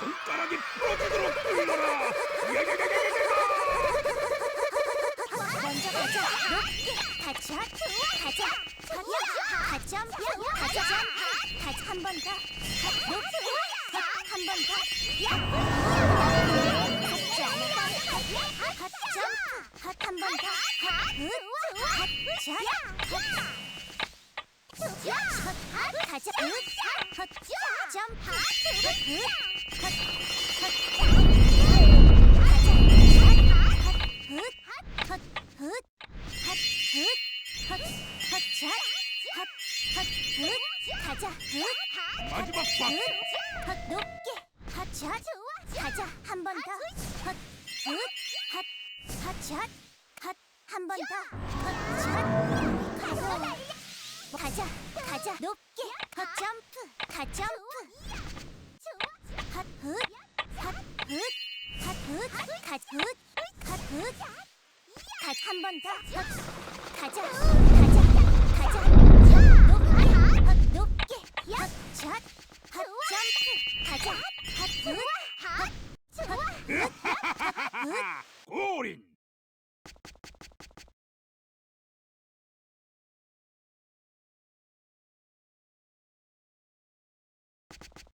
손가락이 부러지도록 굴러라 야야야야야야 먼저 가자. 높게 가자. 가자. 가자. 가자. 점프. 가자. 점프. 가자. 한번 더. 높게. 한 번 더. 가자. 갓 점프. 갓한번 더. 갓. 가자. 갓. 가자. 갓. 점프. 마지막 헛, 높게, 헛, 샷, 가자, 한 번 더, 헛, 헛, 헛, 헛, 한 번 더, 헛, 샷, 가자, 가자, 가자, 높게, 헛, 점프, 가, 점프, 헛, 헛, 헛, 헛, 헛, 헛, 가, 헛, 헛, 헛, 가, 한번 더. 헛, 가자. 가자. 가자. 높게. 헛, 높게. 헛, 샷. 헛, 점프. 가자. 헛, 헛. 헛, 골 you